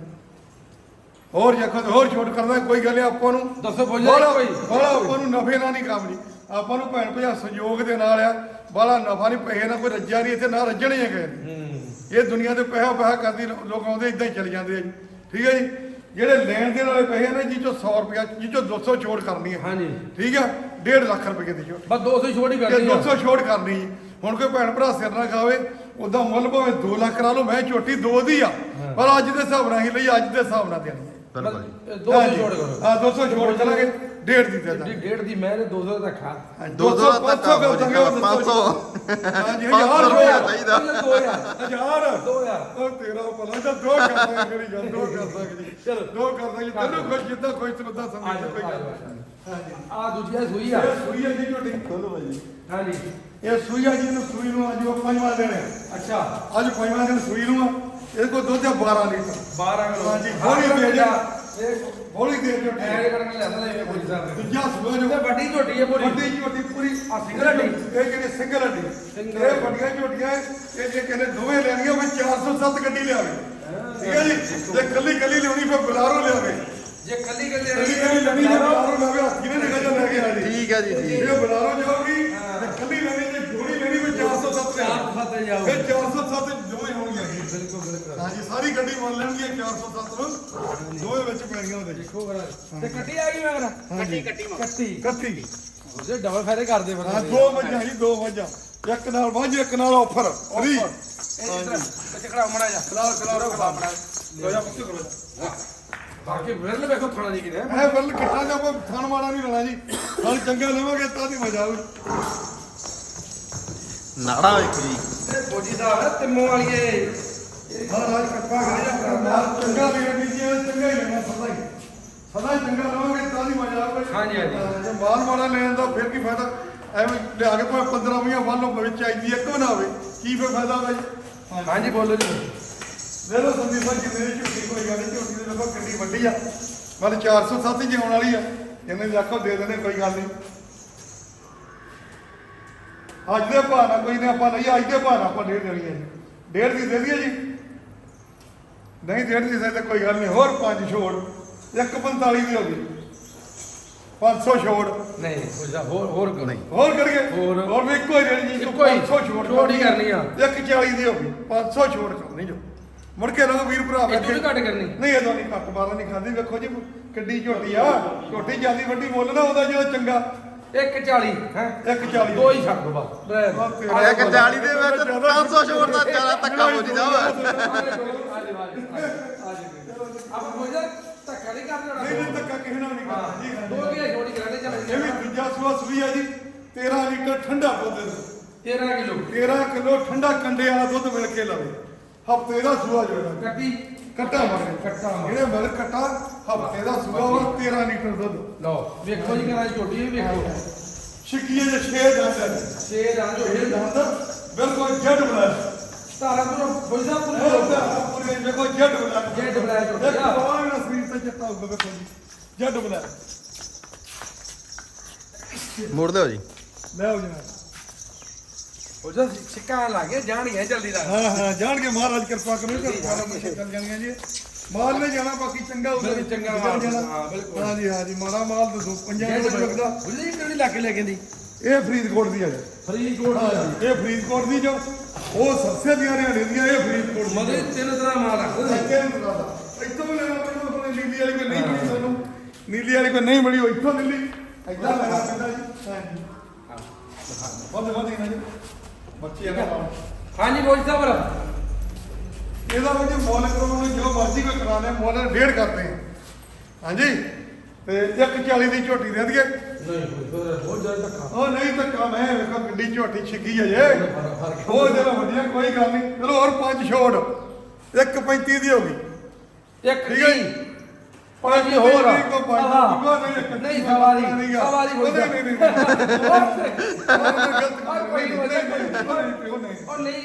[SPEAKER 2] ਹੋਰ ਜੇਕਰ ਹੋਰ ਛੋਟ ਕਰਦਾ ਕੋਈ ਗੱਲ ਨਹੀਂ ਆਪਾਂ ਨੂੰ
[SPEAKER 1] ਦੱਸੋ ਫੌਜੀ ਸਾਹਿਬ ਕੋਈ।
[SPEAKER 2] ਬਾਹਲਾ ਆਪਾਂ ਨੂੰ ਨਫੇ ਨਾਲ ਨਹੀਂ ਕੰਮ ਜੀ। ਆਪਾਂ ਨੂੰ ਭੈਣ ਭਜਾ ਸਹਿਯੋਗ ਦੇ ਨਾਲ ਆ। ਬਾਲਾ ਨਫਾ ਨਹੀਂ ਪੈਸੇ ਨਾਲ ਕੋਈ ਰੱਜਿਆ ਨਹੀਂ ਇੱਥੇ ਨਾ ਰੱਜਣੇ ਹੀ ਗਏ
[SPEAKER 1] ਹੂੰ।
[SPEAKER 2] ਇਹ ਦੁਨੀਆ ਤੇ ਪੈਸਾ ਪੈਸਾ ਕਰਦੀ ਲੋਕ ਆਉਂਦੇ ਇਦਾਂ ਹੀ ਚਲੇ ਜਾਂਦੇ ਆ ਜੀ। ਠੀਕ ਹੈ ਜੀ? ਜਿਹੜੇ ਲੈਣ ਦੇਣ ਵਾਲੇ ਪੈਸੇ ਨੇ ਜੀ ਚੋਂ 100 ਰੁਪਇਆ ਜੀ ਚੋਂ 200 ਛੋੜ ਕਰਨੀ ਹੈ
[SPEAKER 1] ਹਾਂਜੀ।
[SPEAKER 2] ਠੀਕ ਆ? 1.5 ਲੱਖ ਰੁਪਏ ਦੀ ਛੋਟ।
[SPEAKER 1] ਬਸ 200 ਛੋੜ ਹੀ ਕਰਨੀ ਆ।
[SPEAKER 2] 200 ਛੋੜ ਕਰਨੀ ਜੀ ਹੁਣ ਕੋਈ ਭੈਣ ਭਰਾ ਸਿਰ ਨਾ ਖਾਵੇ ਉਦਾਂ ਮੁੱਲ ਭਾਵੇਂ 2 ਲੱਖ ਕਰਾ ਲਓ ਮੈਂ ਝੋਟੀ ਦੋ ਦੀ ਆ। ਪਰ ਅੱਜ ਦੇ ਹਿਸਾਬ ਨਾਲ ਹੀ ਲਈ ਅੱਜ ਦੇ ਹਿਸਾਬ ਨਾਲ ਦੇਣੀ ਹੈ
[SPEAKER 3] ਜੀ।
[SPEAKER 1] 200 ਛੋੜ ਕਰੋ।
[SPEAKER 2] ਹਾਂ 200 ਛੋੜ ਕਰਾਂਗੇ। 1.5 ਦੀ ਦੇ ਦਾਂਗੇ
[SPEAKER 1] ਜਿਹੜੀ ਡੇਢ ਦੀ ਮੈਂ ਤੇ 200 ਦਾ ਖਾ
[SPEAKER 3] ਦੋ ਸੌ ਤੱਕ ਆ
[SPEAKER 2] ਕਰ ਦਾਂਗੇ ਉਹ
[SPEAKER 3] 500
[SPEAKER 2] ਹਾਂਜੀ
[SPEAKER 3] ਪੰਜ
[SPEAKER 2] ਹਜ਼ਾਰ
[SPEAKER 3] ਸੌ ਰੁਪਇਆ
[SPEAKER 2] ਰੁਪਇਆ
[SPEAKER 3] ਚਾਹੀਦਾ।
[SPEAKER 1] 2000
[SPEAKER 2] ਹਜ਼ਾਰ
[SPEAKER 1] 2000
[SPEAKER 2] ਉਹ ਤੇਰਾ ਭਲਾ ਤਾਂ ਦੋ ਕਰ ਦਾਂਗੇ ਕਿਹੜੀ ਗੱਲ ਦੋ ਕਰ ਦਾਂਗੇ
[SPEAKER 1] ਚਲੋ।
[SPEAKER 2] ਦੋ ਕਰ ਜਿੱਦਾਂ ਖੁਸ਼ ਤੈਨੂੰ
[SPEAKER 1] ਆ
[SPEAKER 2] ਸਮਝ
[SPEAKER 1] ਜਾਓ,
[SPEAKER 2] ਕੋਈ
[SPEAKER 1] ਆ
[SPEAKER 2] ਗੱਲ
[SPEAKER 1] ਜਾਓ।
[SPEAKER 2] ਨਹੀਂ। ਹਾਂਜੀ।
[SPEAKER 1] ਆ ਦੂਜੀ ਆ ਸੂਈ ਆ
[SPEAKER 2] ਸੂਈ ਆ ਜੀ। ਇਹ ਆ ਜੀ ਨੂੰ ਸੂਈ ਨੂੰ ਅੱਜ ਉਹ ਪੰਜਵਾਂ ਦਿਨ ਹੈ।
[SPEAKER 1] ਅੱਛਾ।
[SPEAKER 2] ਅੱਜ ਪੰਜਵਾਂ ਦਿਨ ਸੂਈ ਨੂੰ ਆ। ਇਹਦੇ ਕੋਲ ਦੁੱਧ ਆ 12 ਲੀਟਰ।
[SPEAKER 1] 12 ਕਿਲੋ।
[SPEAKER 2] ਹਾਂਜੀ, ਦੇ ਜਾ।
[SPEAKER 1] ਇਹ
[SPEAKER 2] ਹੌਲੀ ਦੇ ਝੋਟੀ
[SPEAKER 1] ਐਡ ਕਰਕੇ ਲੈਂਦਾ ਇਹ ਫੌਜੀ ਸਾਹਿਬ ਨੇ
[SPEAKER 2] ਦੂਜਾ ਸੂਆ ਜੋ
[SPEAKER 1] ਇਹ ਵੱਡੀ ਝੋਟੀ ਹੈ ਪੂਰੀ।
[SPEAKER 2] ਵੱਡੀ ਝੋਟੀ ਪੂਰੀ।
[SPEAKER 1] ਆ ਸਿੰਗਲ ਹੱਡੀ?
[SPEAKER 2] ਇਹ ਜਿਹੜੀ ਸਿੰਗਲ ਹੱਡੀ।
[SPEAKER 1] ਸਿੰਗਲ
[SPEAKER 2] ਇਹ ਵੱਡੀਆਂ ਝੋਟੀਆਂ ਇਹ ਜੇ ਕਹਿੰਦੇ ਦੋਵੇਂ ਲੈਣੀਆਂ ਮੈਂ 407 ਗੱਡੀ ਲਿਆਵੇ। ਠੀਕ ਹੈ ਜੀ? ਜੇ ਕੱਲੀ ਕੱਲੀ ਲਿਆਉਣੀ ਫਿਰ ਬੁਲਾਰੋ ਲਿਆਵੇ।
[SPEAKER 1] ਜੇ ਕੱਲੀ ਕੱਲੀ
[SPEAKER 2] ਜੇ ਬੁਲਾਰੋ। ਲਿਆਵੇ ਹੱਥ ਨਿਕਲ ਜੀ
[SPEAKER 3] ਠੀਕ ਹੈ ਜੀ ਠੀਕ
[SPEAKER 2] ਇਹ ਬੁਲਾਰੋ ਜਾਊਗੀ 407 ਲਿਆਵੇ
[SPEAKER 1] ਫਤੇ ਜਾਓ
[SPEAKER 2] ਫਿਰ 407 ਦੋਵੇਂ ਹੋਣਗੀਆਂ। ਜੀ
[SPEAKER 1] ਬਿਲਕੁਲ ਬਿਲਕੁਲ।
[SPEAKER 2] ਹਾਂਜੀ ਸਾਰੀ ਗੱਡੀ ਮੰਨ ਲੈਣਗੀਆਂ 407 ਨੂੰ। ਦੋਵੇਂ ਵਿੱਚ ਪੈਣੀਆਂ ਉਹਦੇ।
[SPEAKER 1] ਦੇਖੋ ਬੜਾ। ਤੇ ਕੱਟੀ ਆ ਗਈ ਮੈਂ ਕਰਾਂ
[SPEAKER 2] ਹਾਂਜੀ।
[SPEAKER 1] ਕੱਟੀ
[SPEAKER 2] ਕੱਤੀ
[SPEAKER 1] ਉਹਦੇ ਡਬਲ ਫਾਇਦੇ ਕਰਦੇ ਫਿਰ
[SPEAKER 2] ਹਾਂ ਦੋ ਮੱਝਾਂ ਜੀ ਦੋ ਮੱਝਾਂ। ਇੱਕ ਨਾਲ ਮੱਝ ਇੱਕ ਨਾਲ ਆਫਰ ਫਰੀ
[SPEAKER 1] ਇਹ ਜਿੱਥੇ ਖੜਾ ਮੜਾ ਜਾ
[SPEAKER 2] ਖਲਾਰ ਖਲਾਰ ਖਲਾਰ ਲੋ ਜਾ ਪੁੱਤ ਕਰੋ। ਜਾ
[SPEAKER 1] ਬਾਕੀ ਵਿਰਲ ਵੇਖੋ ਖਾਣਾ ਨਹੀਂ ਕਿਨੇ
[SPEAKER 2] ਐ ਵੱਲ ਕਿੱਟਾ ਜਾ ਆਪਾਂ ਥਣ ਮਾੜਾ ਨਹੀਂ ਲੈਣਾ ਜੀ। ਥਣ ਚੰਗਾ ਲਵਾਂਗੇ ਤਾਂ ਦੀ ਮਜ਼ਾ ਆਊ।
[SPEAKER 3] ਨਾੜਾ ਵੇਖੋ ਜੀ।
[SPEAKER 1] ਫੌਜੀ ਸਾਹਿਬ ਹੈ ਤਿੰਮੋ ਵਾਲੀਏ
[SPEAKER 2] ਮਹਾਰਾਜ ਕਿਰਪਾ ਕਰੇ ਜੀ ਆਪਣਾ ਚੰਗਾ ਦੀ ਜੀ ਚੰਗਾ ਹੀ ਲੈਣਾ ਸਦਾ ਹੀ। ਸਦਾ ਹੀ ਚੰਗਾ ਲਵਾਂਗੇ ਤਾਂ ਦੀ ਮਜ਼ਾ ਆਊ
[SPEAKER 1] ਹਾਂਜੀ, ਹਾਂਜੀ।
[SPEAKER 2] ਜੇ ਮਾਲ ਮਾੜਾ ਲੈਣ ਦਾ ਫਿਰ ਕੀ ਫਾਇਦਾ? ਐਵੇਂ ਲਿਆ ਕੇ ਭਾਵੇਂ 15 20 ਵੱਲੋਂ ਵਿੱਚ ਆਈਦੀ ਇੱਕ ਵੀ ਨਾ ਹੋਵੇ। ਕੀ ਫਿਰ ਫਾਇਦਾ ਹੋਵੇ
[SPEAKER 1] ਹਾਂਜੀ ਬੋਲੋ ਜੀ।
[SPEAKER 2] ਲੈ ਲਓ ਸੰਦੀਪ ਸਾਹਿਬ ਜੀ ਮੇਰੀ ਝੋਟੀ ਕੋਈ ਗੱਲ ਨਹੀਂ ਝੋਟੀ ਦੇ ਦੇਖੋ ਕਿੰਨੀ ਵੱਡੀ ਆ। ਮਤਲਬ 407 ਹੀ ਆਉਣ ਵਾਲੀ ਆ। ਜਿੰਨੇ ਵੀ ਆਖੋ ਦੇ ਦੇਣੇ ਕੋਈ ਗੱਲ ਨਹੀਂ। ਅੱਜ ਦੇ ਨਾਲ ਕੋਈ ਨਹੀਂ ਆਪਾਂ ਨਹੀਂ ਅੱਜ ਦੇ ਨਾਲ ਆਪਾਂ ਡੇਢ ਦੇਣੀ ਹੈ ਜੀ। ਡੇਢ ਦੀ ਦੇ ਦਈਏ ਜੀ। ਨਹੀਂ ਡੇਢ ਦੀ ਦੇ ਕੋਈ ਗੱਲ ਨਹੀਂ ਹੋਰ ਪੰਜ ਛੋੜ। 145 ਦੀ ਹੋ ਗਈ। 500 ਛੋੜ।
[SPEAKER 1] ਨਹੀਂ ਹੋਰ ਹੋਰ ਕਿਉਂ ਨਹੀਂ?
[SPEAKER 2] ਹੋਰ ਕਰੀਏ।
[SPEAKER 1] ਹੋਰ।
[SPEAKER 2] ਹੋਰ ਵੀ ਇੱਕੋ ਹੀ ਰੇਟ ਜੀ
[SPEAKER 1] ਇੱਕੋ ਹੀ।
[SPEAKER 2] 500 ਛੋੜ
[SPEAKER 1] ਛੋੜ ਹੀ ਕਰਨੀ ਆ।
[SPEAKER 2] 140 ਦੀ ਹੋ ਗਈ। 500 ਛੋੜ ਕਰਨੀ ਜੋ। ਮੁੜ ਕੇ ਰਹੋ ਵੀਰ ਭਰਾ
[SPEAKER 1] ਇਹ ਤੋਂ ਵੀ ਘੱਟ ਕਰਨੀ।
[SPEAKER 2] ਨਹੀਂ ਇਹ ਤਾਂ ਨਹੀਂ ਘੱਟ ਬਾਰਾਂ ਨਹੀਂ ਖਾਂਦੀ। ਵੇਖੋ ਜੀ ਕਿੱਡੀ ਝੋਟੀ ਆ। ਝੋਟੀ ਜਿਆਦੀ ਵੱਡੀ ਮੁੱਲ ਨਾ ਉਹਦਾ ਜਿਹੜਾ ਚੰਗਾ।
[SPEAKER 1] 140 ਹੈ?
[SPEAKER 2] 140
[SPEAKER 1] ਦੋ ਹੀ ਛੱਡ ਦੋ ਬਸ। ਲੈ।
[SPEAKER 3] ਇੱਕ 40 ਦੇ ਵਿੱਚ 500 ਛੋੜ ਦਾ ਜ਼ਿਆਦਾ ਧੱਕਾ ਹੋ ਜੀ ਸਾਹਿਬ
[SPEAKER 1] ਆਪਾਂ ਫੌਜੀ ਸਾਹਿਬ ਧੱਕਾ ਨਹੀਂ ਕਰਨਾ
[SPEAKER 2] ਨਹੀਂ ਨਹੀਂ ਧੱਕਾ ਕਿਸੇ ਨਾਲ ਨਹੀਂ ਕਰਨਾ। ਜੀ ਹਾਂ।
[SPEAKER 1] ਦੋ ਕਿਲੇ ਛੋੜੀ ਕਰਾਂਗੇ
[SPEAKER 2] ਇਹ
[SPEAKER 1] ਚੱਲ
[SPEAKER 2] ਵੀ ਦੂਜਾ ਸੂਆ ਸੂਈ ਆ ਜੀ। 13 ਲੀਟਰ ਠੰਡਾ ਦੁੱਧ ਦੇ
[SPEAKER 1] 13 ਕਿਲੋ।
[SPEAKER 2] 13 ਕਿਲੋ ਠੰਡਾ ਕੰਡੇ ਵਾਲਾ ਦੁੱਧ ਮਿਲ ਕੇ ਲਵੇ ਹਫ਼ਤੇ ਦਾ ਸੂਆ ਜੋੜਾ।
[SPEAKER 1] ਕੱਟੀ
[SPEAKER 2] ਕੱਟਾ ਮਾਰੇ
[SPEAKER 1] ਕੱਟਾ ਮਾਰ।
[SPEAKER 2] ਇਹਨੇ ਮਿਲ ਕੱਟਾ ਹਫ਼ਤੇ ਦਾ ਸੂਆ ਵਾ 13 ਲੀਟਰ ਦੁੱਧ।
[SPEAKER 1] ਲਓ ਵੇਖੋ ਜੀ ਕਰਾਂ ਝੋਟੀ ਵੀ ਵੇਖੋ।
[SPEAKER 2] ਛਿੱਕੀਏ ਦੇ 6 ਜਾਂਦਾ
[SPEAKER 1] ਛੇ ਰਾਂ
[SPEAKER 2] ਇਹ
[SPEAKER 1] ਝੋਟੀ
[SPEAKER 2] ਜਾਂਦਾ ਬਿਲਕੁਲ ਜੱਡ ਬਣਾ
[SPEAKER 1] ਤਾਰਾ ਪੂਰਾ ਫੌਜੀ ਸਾਹਿਬ
[SPEAKER 2] ਉਹ
[SPEAKER 1] ਪੂਰਾ
[SPEAKER 2] ਪੂਰੇ ਦੇਖੋ ਜੱਡ ਬਣਾ
[SPEAKER 1] ਜੈਡ ਬਣਾਇਆ ਝੋਟੀ
[SPEAKER 2] ਇੱਕ
[SPEAKER 1] ਆ।
[SPEAKER 2] ਬਾਹਰ ਨਾ ਸਰੀਰ ਤੇ ਚੱਟਾ ਹੋਊਗਾ ਵੇਖੋ ਜੀ। ਜੱਡ ਬਣਾ
[SPEAKER 3] ਮੋੜ ਦਿਓ ਜੀ।
[SPEAKER 2] ਲੈ ਆਓ ਜਨਾਬ।
[SPEAKER 1] ਫੌਜੀ ਸਾਹਿਬ ਸਿੱਕਾ ਲੱਗੇ ਜਾਣਗੇ ਜਲਦੀ ਦਾ
[SPEAKER 2] ਹਾਂ ਹਾਂ ਜਾਣ ਕੇ ਮਹਾਰਾਜ ਕਿਰਪਾ ਕਰੋ ਕਿ ਮਾਰਾ ਮਸ਼ੇ ਚੱਲ ਜਾਣਗੀਆਂ ਜੀ। ਮਾਲ ਨੇ ਜਾਣਾ ਬਾਕੀ ਚੰਗਾ ਹੋਊਗਾ।
[SPEAKER 1] ਬਿਲਕੁਲ ਚੰਗਾ ਮਾਲ। ਹਾਂ, ਬਿਲਕੁਲ।
[SPEAKER 2] ਹਾਂ ਜੀ ਹਾਂ ਜੀ ਮਾਰਾ ਮਾਲ ਦੱਸੋ ਪੰਜਾਂ ਨੂੰ ਲੱਗਦਾ
[SPEAKER 1] ਜੀ ਕਿਹੜੀ ਲੱਗ ਲੈ ਕਹਿੰਦੀ
[SPEAKER 2] ਇਹ ਫਰੀਦਕੋਟ ਦੀ ਹੈ ਜੀ।
[SPEAKER 1] ਫਰੀਦਕੋਟ
[SPEAKER 2] ਹਾਂ ਜੀ ਇਹ ਫਰੀਦਕੋਟ ਦੀ ਜੋ ਉਹ ਸਰਸੇ ਦੀਆਂ ਹਰਿਆਣੇ ਦੀਆਂ ਇਹ ਫਰੀਦਕੋਟ ਦੀ
[SPEAKER 1] ਮਗਰ ਤਿੰਨ ਤਰ੍ਹਾਂ ਮਾਲ ਰੱਖਦੇ ਨੇ।
[SPEAKER 2] ਇੱਥੇ ਨੂੰ ਦਾ। ਇੱਥੋਂ ਵੀ ਲੈਣਾ ਪੈਂਦਾ ਆਪਣੇ ਨੀਲੀ ਵਾਲੀ ਕੋਈ ਨਹੀਂ ਮਿਲੀ ਸਾਨੂੰ ਨੀਲੀ ਵਾਲੀ ਕੋਈ ਨਹੀਂ ਮਿਲੀ ਉਹ ਇੱਥੋਂ ਮਿਲੀ। ਏਦਾਂ ਲੈਣਾ ਪੈਂਦਾ ਜੀ। ਹਾਂ। ਜੀ ਵੱਧ ਵੱਧ ਇਹਨਾਂ ਜੀ ਬੱਚੇ
[SPEAKER 1] ਹਾਂਜੀ ਫੌਜੀ ਸਾਹਿਬ
[SPEAKER 2] ਇਹਦਾ ਵੀ ਜੇ ਮੁੱਲ ਕਰਾਉਣਾ ਜੋ ਮਰਜ਼ੀ ਕੋਈ ਕਰਾ ਲੈ ਮੁੱਲ ਡੇਢ ਕਰਦੇ ਹਾਂਜੀ? ਤੇ 140 ਦੀ ਝੋਟੀ ਦੇ ਦਈਏ।
[SPEAKER 1] ਨਹੀਂ ਬਹੁਤ ਜ਼ਿਆਦਾ ਧੱਕਾ
[SPEAKER 2] ਉਹ ਨਹੀਂ ਤਾਂ ਕੰਮ ਹੈ ਵੇਖੋ ਕਿੱਡੀ ਝੋਟੀ ਛਿੱਗੀ ਹੈ ਜੇ। ਉਹ ਚਲੋ ਵਧੀਆ ਕੋਈ ਗੱਲ ਨਹੀਂ ਚਲੋ ਹੋਰ ਪੰਜ ਛੋੜ। 135 ਦੀ ਹੋ ਗਈ।
[SPEAKER 1] ਇੱਕ
[SPEAKER 2] ਠੀਕ ਹੈ
[SPEAKER 1] ਜੀ? ਪੰਜ ਹੀ ਹੋਰ।
[SPEAKER 2] ਨਹੀਂ ਕੋਈ ਨਹੀਂ
[SPEAKER 1] ਨਹੀਂ ਸਵਾਰੀ
[SPEAKER 2] ਨਹੀਂ।
[SPEAKER 1] ਸਵਾਰੀ
[SPEAKER 2] ਉਹ ਨਹੀਂ ਨਹੀਂ। ਨਹੀਂ
[SPEAKER 1] ਕੋਈ ਨਹੀਂ, ਉਹ ਨਹੀਂ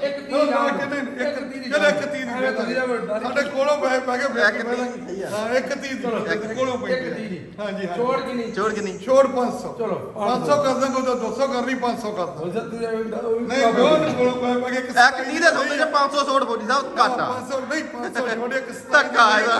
[SPEAKER 1] ਇੱਕ ਤੀਹ ਆ ਇੱਕ ਦੀ
[SPEAKER 2] ਚਲ ਇੱਕ ਤੀਹ ਦੀ
[SPEAKER 1] ਐਵੇਂ ਤੁਸੀਂ ਤਾਂ ਵੱਡਾ ਨਹੀਂ।
[SPEAKER 2] ਸਾਡੇ ਕੋਲੋਂ ਪੈ ਪੈ ਕੇ ਫਿਰ
[SPEAKER 3] ਇੱਕ ਦੀ ਆ।
[SPEAKER 2] ਹਾਂ ਇੱਕ ਦੀ। ਇੱਕ ਕੋਲੋਂ ਪੈ
[SPEAKER 1] ਇੱਕ ਦੀ।
[SPEAKER 2] ਹਾਂਜੀ ਹਾਂ
[SPEAKER 1] ਛੋੜ ਕਿ ਨਹੀਂ?
[SPEAKER 3] ਛੋੜ ਕਿੰਨੀ
[SPEAKER 2] ਛੋੜ 500
[SPEAKER 1] ਚਲੋ,
[SPEAKER 2] 500 ਕਰ ਦਾਂਗੇ ਤਾਂ 200 ਕਰਨੀ 500 ਕਰ
[SPEAKER 1] ਹੈ
[SPEAKER 2] ਨਹੀਂ ਬਿਉਂ ਕੋਲੋਂ ਪੈ ਪੈ ਕੇ
[SPEAKER 3] ਇੱਕ 30 ਦੇ ਸੌਦੇ ਚ 500 ਛੋੜ ਫੌਜੀ ਸਾਹਿਬ ਘੱਟ ਆ।
[SPEAKER 2] 500 ਨਹੀਂ 500 ਛੋੜ ਇੱਕ
[SPEAKER 3] ਧੱਕਾ ਇਹਦਾ।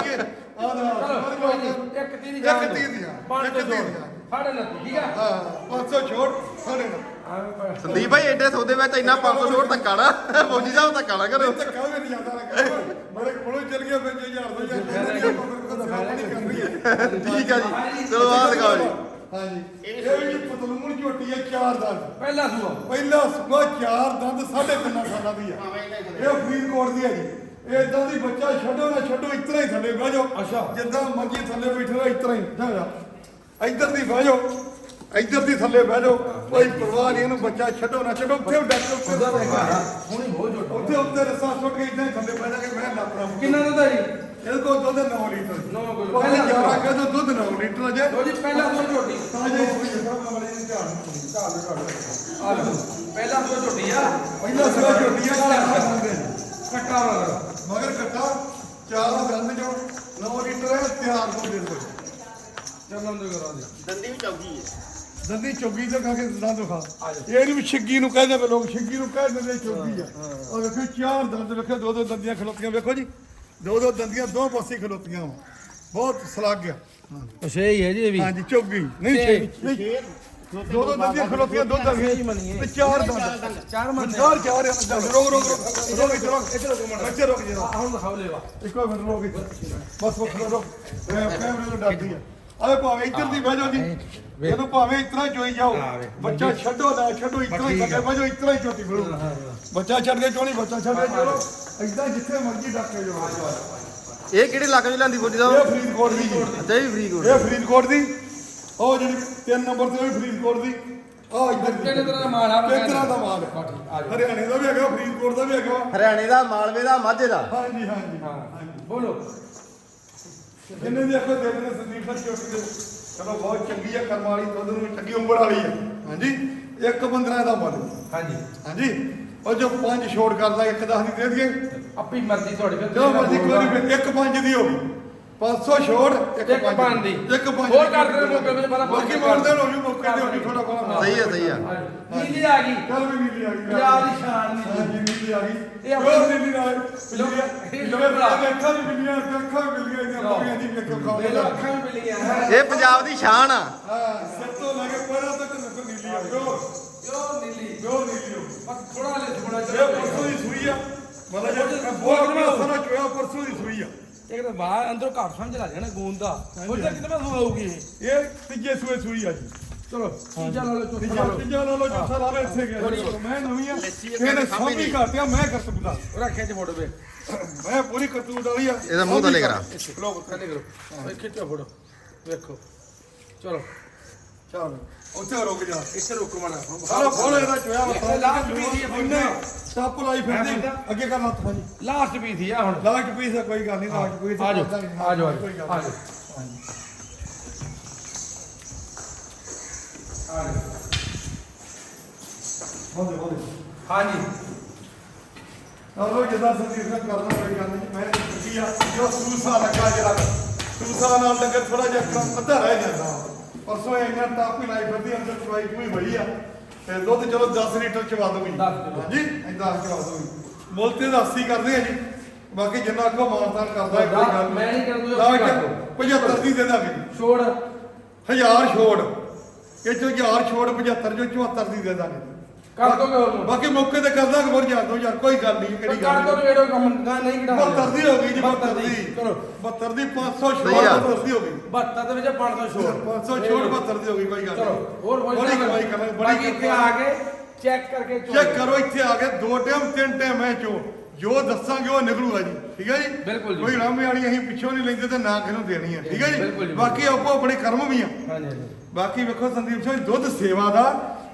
[SPEAKER 2] ਆ
[SPEAKER 1] ਚਲੋ ਕੋਈ ਨਹੀਂ ਇੱਕ ਤੀਹ ਦੀ
[SPEAKER 2] ਇੱਕ
[SPEAKER 1] ਜਾਣ ਦਿਓ।
[SPEAKER 2] ਤੀਹ ਦੀ ਆ,
[SPEAKER 1] ਪੰਜ
[SPEAKER 2] ਇੱਕ
[SPEAKER 1] ਤੋਂ
[SPEAKER 2] ਤੀਹ
[SPEAKER 1] ਛੋੜ।
[SPEAKER 2] ਦੀ ਆ।
[SPEAKER 1] ਸਾਢੇ ਉਨੱਤੀ, ਠੀਕ ਆ?
[SPEAKER 2] ਹਾਂ 500 ਛੋੜ ਸਾਡੇ ਨਾਲ
[SPEAKER 1] ਐਵੇਂ ਪੈ-
[SPEAKER 3] ਸੰਦੀਪ ਭਾਈ ਐਡੇ ਸੌਦੇ ਵਿੱਚ ਇੰਨਾ 500 ਛੋੜ ਧੱਕਾ ਨਾ। ਫੌਜੀ ਸਾਹਿਬ ਧੱਕਾ ਨਾ ਕਰੋ
[SPEAKER 2] ਧੱਕਾ ਵੀ ਨਹੀਂ ਜਾਂਦਾ ਲੱਗਾ ਬੜੇ ਕੋਲੋਂ ਚੱਲ ਗਿਆ ਫਿਰ ਜੇ ਹਜ਼ਾਰ ਦੋ ਹਜ਼ਾਰ ਦੇ
[SPEAKER 3] ਠੀਕ ਆ ਜੀ। ਚਲੋ ਆ ਦਿਖਾਓ ਜੀ।
[SPEAKER 2] ਹਾਂਜੀ। ਇਹ ਵੀ ਪਤਲੂਣ ਝੋਟੀ ਹੈ ਚਾਰ ਦੰਦ।
[SPEAKER 1] ਪਹਿਲਾ ਸੂਆ।
[SPEAKER 2] ਪਹਿਲਾ ਸੁਬਾ ਚਾਰ ਦੰਦ ਸਾਢੇ ਤਿੰਨ ਸਾਲਾਂ ਦੀ ਆ। ਇਹ ਫਰੀਦਕੋਟ ਦੀ ਹੈ ਜੀ। ਇਦਾਂ ਦੀ ਬੱਚਾ ਛੱਡੋ ਨਾ ਛੱਡੋ ਇਤਨਾ ਹੀ ਥੱਲੇ ਬਹਿ ਜਾਓ।
[SPEAKER 1] ਅੱਛਾ।
[SPEAKER 2] ਜਿੱਦਾਂ ਮੰਜੀ ਥੱਲੇ ਬੈਠੇ ਰਹੋ ਇਤਨਾ ਹੀ। ਜਾ ਜਾ ਇੱਧਰ ਦੀ ਬਹਿ ਜਾਓ ਇੱਧਰ ਦੀ ਥੱਲੇ ਬਹਿ ਜਾਓ। ਕੋਈ ਪਰਵਾਹ ਨਹੀਂ ਇਹਨੂੰ ਬੱਚਾ ਛੱਡੋ ਨਾ ਛੱਡੋ ਉੱਥੇ ਡਾਕਟਰ ਉੱਤੇ
[SPEAKER 1] ਵੇਖਾ ਹੁਣੀ ਬਹੁਤ ਛੋਟਾ
[SPEAKER 2] ਉੱਥੇ ਉੱਤੇ ਰਸਾ ਸੁੱਟ ਕੇ ਇਦਾਂ ਥੱਲੇ ਬਹਿ ਜਾ ਕੇ ਮੈਂ ਲਾਪਰਾ
[SPEAKER 1] ਕਿੰਨਾ ਦਾ ਜੀ?
[SPEAKER 2] ਇਹਦੇ ਕੋਲ ਦੁੱਧ 9 ਲੀਟਰ।
[SPEAKER 1] ਨੌ ਕਿਲੋ।
[SPEAKER 2] ਉਹ
[SPEAKER 1] ਪਹਿਲਾਂ
[SPEAKER 2] ਜ਼ਿਆਦਾ ਕਹਿੰਦਾ ਦੁੱਧ 9 ਲੀਟਰ ਜੇ।
[SPEAKER 1] ਲੋ ਜੀ ਪਹਿਲਾ ਸੂਆ ਝੋਟੀ
[SPEAKER 2] ਤਾਜੇ ਸੂਈ ਜਗਾ ਕਮਲੇ ਨੂੰ ਧਿਆਨ
[SPEAKER 1] ਆ ਲਓ। ਪਹਿਲਾ ਸੂਆ ਝੋਟੀ ਆ।
[SPEAKER 2] ਪਹਿਲਾ ਝੋਟੀਆਂ ਚਾਰ ਹੁੰਦੇ
[SPEAKER 1] ਕੱਟਾ ਵਾਲਾ
[SPEAKER 2] ਮਗਰ ਕੱਟਾ ਚਾਰ ਦੰਦ ਜੋ 9 ਲੀਟਰ ਹੈ ਤਿਆਰ ਹੋ ਦੇ ਦੋ
[SPEAKER 1] ਚੱਲਣ ਦੇ ਕਰਾ ਦੇ।
[SPEAKER 3] ਦੰਦੀ ਵੀ ਚੌਕੀ ਹੈ।
[SPEAKER 2] ਦੰਦੀ ਚੁੱਗੀ ਤੇ ਖਾ ਕੇ ਦੰਦ ਖਾ। ਇਹ ਨਹੀਂ ਵੀ ਛਿੱਗੀ ਨੂੰ ਕਹਿੰਦੇ ਲੋਕ ਛਿੱਗੀ ਨੂੰ ਕਹਿ ਦਿੰਦੇ ਚੁੱਗੀ ਆ। ਉਹ ਵੇਖੋ ਚਾਰ ਦੰਦ ਵੇਖੋ ਦੋ ਦੋ ਦੰਦੀਆਂ ਖਲੋਤੀਆਂ ਵੇਖੋ ਜੀ। ਦੋ ਦੋ ਦੰਦੀਆਂ ਦੋ ਪਾਸੇ ਖਲੋਤੀਆਂ ਵਾਂ। ਬਹੁਤ ਸਲਾਗ ਆ
[SPEAKER 1] ਅੱਛਾ ਇਹ ਹੈ ਜੀ ਇਹ ਵੀ।
[SPEAKER 2] ਹਾਂਜੀ ਚੁੱਗੀ। ਨਹੀਂ। ਛੇ ਦੋ ਦੋ ਦੰਦੀਆਂ ਖਲੋਤੀਆਂ ਦੋ ਦੰਦੀਆਂ। ਤੇ ਚਾਰ ਦੰਦ।
[SPEAKER 1] ਚਾਰ ਮੰਨ।
[SPEAKER 2] ਚਾਰ ਚਾਰ ਦੰਦ ਰੋਕ ਰੋਕ ਰੋਕ। ਰੋਕ ਇੱਥੇ ਰੋਕ ਇੱਥੇ ਰੋਕ। ਇੱਥੇ ਰੋਕ ਜਰਾ।
[SPEAKER 1] ਹੁਣ ਦਿਖਾਓ ਲੈਵਾ।
[SPEAKER 2] ਇੱਕੋ ਮਿੰਟ ਰੋਕ ਬਸ ਖੜੋ ਰੋਕ ਕੈਮਰੇ ਤੋਂ ਡਰਦੀ ਆ ਆਏ ਭਾਵੇਂ ਇੱਧਰ ਦੀ ਬਹਿ ਜਾਓ ਜੀ ਇਹਨੂੰ ਭਾਵੇਂ ਇਤਨਾ ਚੋਈ ਜਾਓ ਬੱਚਾ ਛੱਡੋ ਨਾ ਛੱਡੋ ਇਤਨਾ ਹੀ ਥੱਲੇ ਬਹਿ ਜਾਓ ਇਤਨਾ ਹੀ ਚੋਟੀ ਮਿਲੂ ਬੱਚਾ ਛੱਡ ਕੇ ਚੋਣੀ ਬੱਚਾ ਛੱਡ ਕੇ ਚਲੋ ਏਦਾਂ ਜਿੱਥੇ ਮਰਜ਼ੀ ਡੱਕੇ ਜਾਓ।
[SPEAKER 3] ਇਹ ਕਿਹੜੇ ਇਲਾਕੇ ਚ ਲੈਂਦੀ ਫੌਜੀ
[SPEAKER 2] ਇਹ
[SPEAKER 3] ਸਾਹਿਬ
[SPEAKER 2] ਫਰੀਦਕੋਟ ਦੀ
[SPEAKER 3] ਅੱਛਾ ਇਹ ਫਰੀਦਕੋਟ
[SPEAKER 2] ਇਹ ਫਰੀਦਕੋਟ ਦੀ। ਉਹ ਜਿਹੜੀ ਤਿੰਨ ਨੰਬਰ ਤੇ ਉਹ ਵੀ ਫਰੀਦਕੋਟ ਦੀ ਆ ਇੱਧਰ ਦੀ
[SPEAKER 1] ਕਿਹੜੇ ਤਰ੍ਹਾਂ ਦਾ ਮਾਲ ਆ?
[SPEAKER 2] ਕਿਸ ਤਰ੍ਹਾਂ ਦਾ ਮਾਲ ਹੈ? ਹਰਿਆਣੇ ਦਾ ਵੀ ਹੈਗਾ ਫਰੀਦਕੋਟ ਦਾ ਵੀ ਹੈਗਾ।
[SPEAKER 3] ਹਰਿਆਣੇ ਦਾ ਮਾਲਵੇ ਦਾ ਮਾਝੇ ਦਾ।
[SPEAKER 2] ਹਾਂਜੀ ਹਾਂਜੀ।
[SPEAKER 1] ਹਾਂ ਬੋਲੋ।
[SPEAKER 2] ਜਿੰਨੇ ਦੀ ਅੱਖੋਂ ਦੇ ਦਿੰਦੇ ਸੰਦੀਪ ਸਰ ਚੋਟੀ ਦੇ ਚਲੋ ਬਹੁਤ ਚੰਗੀ ਆ ਕਰਮ ਵਾਲੀ ਦੁੱਧ ਨੂੰ ਚੰਗੀ ਉਮਰ ਵਾਲੀ ਆ। ਹਾਂਜੀ। ਇੱਕ 15 ਦਾ ਮੁੱਲ।
[SPEAKER 1] ਹਾਂਜੀ।
[SPEAKER 2] ਹਾਂਜੀ। ਉਹ ਜੋ ਪੰਜ ਛੋੜ ਕਰਦਾ ਇੱਕ 10 ਦੀ ਦੇ ਦਈਏ।
[SPEAKER 1] ਆਪਣੀ ਮਰਜ਼ੀ ਤੁਹਾਡੀ ਫਿਰ
[SPEAKER 2] ਜੋ ਮਰਜ਼ੀ ਕੋਈ ਨਹੀਂ ਇੱਕ ਪੰਜ ਦੀ ਹੋ ਗਈ। 500 ਛੋੜ ਇੱਕ
[SPEAKER 1] ਇੱਕ ਪੰਜ ਦੀ।
[SPEAKER 2] ਇੱਕ ਪੰਜ
[SPEAKER 1] ਹੋਰ ਕਰ ਦੇਣਾ ਮੌਕੇ ਵਿੱਚ ਪਤਾ
[SPEAKER 2] ਬਾਕੀ ਮਾਰਦੇ ਹੋ ਜੂ ਮੌਕੇ ਤੇ ਹੋ ਜੂ ਥੋੜਾ ਬੜਾ
[SPEAKER 3] ਸਹੀ ਹੈ ਸਹੀ ਹੈ।
[SPEAKER 1] ਨੀਲੀ ਆ ਗਈ।
[SPEAKER 2] ਚੱਲ ਵੀ ਨੀਲੀ ਆ ਗਈ।
[SPEAKER 1] ਪੰਜਾਬ ਦੀ ਸ਼ਾਨ ਨੀਲੀ
[SPEAKER 2] ਹਾਂਜੀ ਨੀਲੀ ਆ ਗਈ।
[SPEAKER 1] ਇਹ ਆਪਣੀ-
[SPEAKER 2] ਹੋਰ ਨੀਲੀ ਨਾਲ
[SPEAKER 1] ਇਹ
[SPEAKER 2] ਲੋਕ
[SPEAKER 1] ਭਰਾ।
[SPEAKER 2] ਅੱਖਾਂ ਵੀ ਬਿੱਲੀਆਂ ਅੱਖਾਂ ਵੀ ਬਿੱਲੀਆਂ ਦੀਆਂ ਬੜੀਆਂ ਦੀ ਵੇਖੋ ਖਾਓ।
[SPEAKER 1] ਅੱਖਾਂ ਵੀ ਮਿਲੀਆਂ। ਹੈ।
[SPEAKER 3] ਇਹ ਪੰਜਾਬ ਦੀ ਸ਼ਾਨ ਆ।
[SPEAKER 2] ਹਾਂ ਸਿਰ ਤੋਂ ਲੈ ਕੇ ਪੈਰਾਂ ਤੱਕ ਨਸਲ ਨੀਲੀ ਆ। ਪਿਓਰ।
[SPEAKER 1] ਜੋ ਨੀਲੀ
[SPEAKER 2] ਪਿਓਰ ਨੀਲੀ ਹੋ
[SPEAKER 1] ਬਸ ਥੋੜਾ ਲੈ ਥੋੜਾ
[SPEAKER 2] ਇਹ ਪਰਸੋਂ ਦੀ ਸੂਈ ਆ ਮਤਲਬ ਜੇ ਬਹੁਤ ਬੜਾ ਸਾਰਾ ਚੋਇਆ ਪਰਸੋਂ ਦੀ ਸੂਈ ਆ।
[SPEAKER 1] ਇੱਕ ਤਾਂ ਬਾਹਰ ਅੰਦਰੋਂ ਘੱਟ ਸਮਝ ਲੱਗ ਜਾਣਾ ਗੂੰਦ ਦਾ। ਉਹ ਤਾਂ ਕਿੰਨਾ ਸੂ ਆਊਗੀ ਇਹ।
[SPEAKER 2] ਇਹ ਤੀਜੇ ਸੂਏ ਸੂਈ ਆ ਜੀ।
[SPEAKER 1] ਚਲੋ ਤੀਜਾ ਲਾ ਲਓ ਚੌਥਾ ਲਾ
[SPEAKER 2] ਤੀਜਾ
[SPEAKER 1] ਲਓ।
[SPEAKER 2] ਤੀਜਾ ਨਾਲੋਂ ਚੌਥਾ ਲਾ ਲੈ ਇੱਥੇ ਗਿਆ। ਮੈਂ ਨਵੀਂ ਆ। ਇਹਨੇ ਸਾਂਭੀ ਘਾਟਿਆ ਮੈਂ ਕਰਤੂਤ ਦਾ
[SPEAKER 1] ਰੱਖਿਆ ਚ ਫੋਟੋ ਵੇ
[SPEAKER 2] ਮੈਂ ਪੂਰੀ ਕਰਤੂਤ ਵਾਲੀ ਆ।
[SPEAKER 3] ਇਹਦਾ ਮੂੰਹ ਥੱਲੇ ਕਰਾ।
[SPEAKER 1] ਲੋ ਥੱਲੇ ਕਰੋ। ਖਿੱਚੋ ਫੋਟੋ ਵੇਖੋ। ਚਲੋ।
[SPEAKER 2] ਚੱਲ। ਉੱਥੇ ਰੁਕ ਜਾ
[SPEAKER 1] ਇੱਥੇ ਰੁਕ ਮਣਾ
[SPEAKER 2] ਸਾਰਾ ਫੋਨ ਇਹਦਾ ਚੋਇਆ ਵਾ
[SPEAKER 1] ਲਾਸਟ ਪੀਸ ਹੀ
[SPEAKER 2] ਇੰਨੇ ਸੱਪ ਲਾਈ ਫਿਰਦੀ ਅੱਗੇ ਕਰ ਲੱਤ ਹਾਂਜੀ
[SPEAKER 1] ਲਾਸਟ ਪੀਸ ਹੀ ਆ ਹੁਣ।
[SPEAKER 2] ਲਾਸਟ ਪੀਸ ਆ ਕੋਈ ਗੱਲ ਨਹੀਂ ਲਾਸਟ ਪੀਸ
[SPEAKER 1] ਆ ਜਾਓ ਆ ਜਾਓ ਆ। ਜਾਓ
[SPEAKER 2] ਬੋਲੇ
[SPEAKER 1] ਹਾਂਜੀ
[SPEAKER 2] ਆਲੋ ਜਿੱਦਾਂ ਸੰਦੀਪ ਨੇ ਕਰਨਾ ਕੋਈ ਗੱਲ ਨਹੀਂ ਮੈਂ ਕੀ ਆ ਜੋ ਸੂਸਾ ਲੱਗਾ ਜਿਹੜਾ ਸੂਸਾ ਨਾਲ ਲੱਗੇ ਥੋੜਾ ਜਿਹਾ ਕੰਮ ਅੱਧਾ ਰਹਿ ਜਾਂਦਾ। ਪਰਸੋਂ ਇਹਨਾਂ ਟਾਪੀ ਲਾਈ ਫਿਰਦੀ ਅੰਦਰ ਚਵਾਈ ਕੋਈ ਬੜੀ ਆ। ਤੇ ਦੁੱਧ ਚਲੋ 10 ਲੀਟਰ ਚਵਾ ਦੂਗੀ। ਹਾਂਜੀ ਇਦਾਂ ਚਵਾ ਦੂਗੀ ਮੁੱਲ ਤੇ ਤਾਂ 80 ਕਰਦੇ ਆ ਜੀ। ਬਾਕੀ ਜਿੰਨਾ ਕੋ ਮਾਨਤਾਨ ਕਰਦਾ ਕੋਈ ਗੱਲ
[SPEAKER 1] ਮੈਂ ਨਹੀਂ ਕਰਦਾ,
[SPEAKER 2] ਲਾਸਟ
[SPEAKER 1] ਤੁਸੀਂ ਕਰ ਦਿਓ।
[SPEAKER 2] 75 ਦੀ ਦੇ ਦਾਂਗੇ। ਜੀ
[SPEAKER 1] ਛੋੜ।
[SPEAKER 2] ਹਜ਼ਾਰ ਛੋੜ। ਇਹ ਚੋਂ ਹਜ਼ਾਰ ਛੋੜ 75 ਚੋਂ 74 ਦੀ ਦੇ ਦਾਂਗੇ।
[SPEAKER 1] ਕਰ ਦੋਗੇ ਹੋਰ ਨੂੰ
[SPEAKER 2] ਬਾਕੀ ਮੌਕੇ ਤੇ ਕਰ ਦਾਂਗੇ ਹੋਰ ਹਜ਼ਾਰ ਦੋ ਹਜ਼ਾਰ ਕੋਈ ਗੱਲ ਨਹੀਂ ਕਿਹੜੀ
[SPEAKER 1] ਕਰ
[SPEAKER 2] ਗੱਲ
[SPEAKER 1] ਦੋ
[SPEAKER 2] ਨਹੀਂ।
[SPEAKER 1] ਵੇੜੋ ਕੰਮ ਗਾ ਨਹੀਂ ਘਟਾ
[SPEAKER 2] 72 ਦੀ ਹੋ ਗਈ ਜੀ 72
[SPEAKER 1] ਦੀ ਚਲੋ।
[SPEAKER 2] 72 ਦੀ 500 ਛੋੜ
[SPEAKER 3] ਸਹੀ ਆ।
[SPEAKER 2] 72 ਦੀ ਹੋ ਗਈ।
[SPEAKER 1] 72 ਦੇ ਵਿੱਚ 500 ਛੋੜ
[SPEAKER 2] 500 ਛੋੜ 72 ਦੀ ਹੋ ਗਈ ਕੋਈ ਗੱਲ
[SPEAKER 1] ਚਲੋ ਹੋਰ
[SPEAKER 2] ਬੜੀ ਕਮਾਈ ਕਰਾਂਗੇ ਬੜੀ
[SPEAKER 1] ਇੱਥੇ ਆ ਕੇ ਚੈੱਕ ਕਰਕੇ।
[SPEAKER 2] ਚੈੱਕ ਕਰੋ ਇੱਥੇ ਆ ਕੇ ਦੋ ਟਾਈਮ ਤਿੰਨ ਟਾਈਮ ਹੈ ਚੋ। ਜੋ ਦੱਸਾਂਗੇ ਉਹ ਨਿਕਲੂਗਾ ਜੀ ਠੀਕ ਹੈ ਜੀ?
[SPEAKER 1] ਬਿਲਕੁਲ ਜੀ।
[SPEAKER 2] ਕੋਈ ਰਾਮੇ ਵਾਲੀ ਅਸੀਂ ਪਿੱਛੋਂ ਨਹੀਂ ਲੈਂਦੇ ਤੇ ਨਾ ਕਿਹਨੂੰ ਦੇਣੀ ਹੈ ਠੀਕ ਹੈ ਜੀ?
[SPEAKER 1] ਜੀ।
[SPEAKER 2] ਬਾਕੀ ਆਪੋ ਆਪਣੇ ਕਰਮ ਵੀ ਆ।
[SPEAKER 1] ਹਾਂਜੀ ਹਾਂਜੀ।
[SPEAKER 2] ਬਾਕੀ ਵੇਖੋ ਸੰਦੀਪ ਸਿੰਘ ਦੁੱਧ ਸੇਵਾ ਦਾ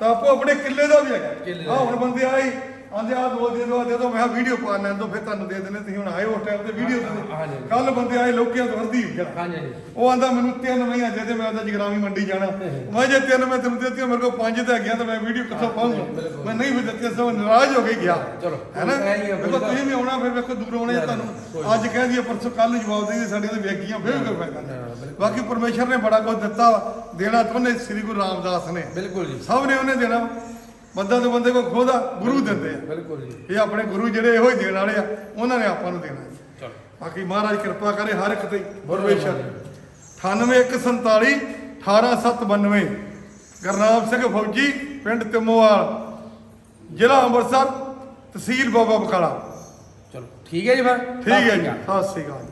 [SPEAKER 2] ਤਾਂ ਆਪੋ ਆਪਣੇ ਕਿੱਲੇ ਦਾ ਵੀ ਹੈਗਾ। ਆ ਹੁਣ ਬੰਦੇ ਆਏ। ਆਂਦੇ ਆ ਦੋ ਦੇ ਦੋ ਦੇ ਦੋ ਮੈਂ ਵੀਡੀਓ ਪਾ ਲੈਣ ਤੋਂ ਫਿਰ ਤੁਹਾਨੂੰ ਦੇ ਦੇਣੇ ਤੁਸੀਂ ਹੁਣ ਆਏ ਉਸ ਟਾਈਮ ਤੇ ਵੀਡੀਓ। ਤੇ ਕੱਲ ਬੰਦੇ ਆਏ ਲੋਕਿਆਂ ਤੋਂ ਜਿਹੜਾ।
[SPEAKER 1] ਹਾਂਜੀ ਜੀ
[SPEAKER 2] ਉਹ ਆਂਦਾ ਮੈਨੂੰ ਤਿੰਨ ਮਹੀਆਂ ਦੇ ਦੇ ਮੈਂ ਉਹਦਾ ਜਗਰਾਮੀ ਮੰਡੀ ਜਾਣਾ। ਮੈਂ ਜੇ ਤਿੰਨ ਮੈਂ ਤੈਨੂੰ ਦਿੱਤੀਆਂ ਮੇਰੇ ਕੋਲ ਪੰਜ ਤੇ ਹੈਗੀਆਂ ਤਾਂ ਮੈਂ ਵੀਡੀਓ ਕਿੱਥੋਂ ਪਾਉਂਗਾ ਮੈਂ ਨਹੀਂ ਵੀ ਦਿੱਤੀਆਂ ਸੋ ਨਾਰਾਜ਼ ਹੋ ਕੇ ਗਿਆ।
[SPEAKER 1] ਚਲੋ,
[SPEAKER 2] ਹੈਨਾ ਦੇਖੋ ਤੁਸੀਂ ਵੀ ਆਉਣਾ ਫਿਰ ਵੇਖੋ ਦੂਰੋਂ ਆਉਣੇ ਤੁਹਾਨੂੰ ਅੱਜ ਕਹਿੰਦੀ ਪਰਸੋਂ ਕੱਲ ਜਵਾਬ ਦੇਈਏ ਸਾਡੇ ਤੇ ਵੇਖੀਆਂ ਫਿਰ ਕੋਈ ਫਾਇਦਾ ਨਹੀਂ। ਬਾਕੀ ਪਰਮੇਸ਼ਰ ਨੇ ਬੜਾ ਕੁਝ ਦਿੱਤਾ। ਦੇਣਾ ਤਾਂ ਉਹਨੇ ਸ੍ਰੀ ਗੁਰੂ ਰਾਮਦਾਸ ਨੇ।
[SPEAKER 1] ਬਿਲਕੁਲ ਜੀ।
[SPEAKER 2] ਸਭ ਨੇ ਉਹਨੇ ਦੇਣਾ। ਬੰਦਾ ਤੇ ਬੰਦੇ ਕੋ ਖੋਦਾ ਗੁਰੂ ਦਿੰਦੇ ਆ।
[SPEAKER 1] ਬਿਲਕੁਲ ਜੀ।
[SPEAKER 2] ਇਹ ਆਪਣੇ ਗੁਰੂ ਜਿਹੜੇ ਇਹੋ ਹੀ ਦੇਣ ਵਾਲੇ ਆ ਉਹਨਾਂ ਨੇ ਆਪਾਂ ਨੂੰ ਦੇਣਾ ਹੈ।
[SPEAKER 1] ਚਲੋ।
[SPEAKER 2] ਬਾਕੀ ਮਹਾਰਾਜ ਕਿਰਪਾ ਕਰੇ ਹਰ ਇੱਕ ਤੇ ਪਰਮੇਸ਼ਰ। 98147 18792 ਗਰਨਾਮ ਸਿੰਘ ਫੌਜੀ ਪਿੰਡ ਤਿਮੋਵਾਲ ਜ਼ਿਲ੍ਹਾ ਅੰਮ੍ਰਿਤਸਰ ਤਹਿਸੀਲ ਬਾਬਾ ਬਕਾਲਾ
[SPEAKER 1] ਚਲੋ ਠੀਕ ਹੈ ਜੀ ਫਿਰ।
[SPEAKER 2] ਠੀਕ ਹੈ ਜੀ ਸਤਿ ਸ੍ਰੀ ਅਕਾਲ।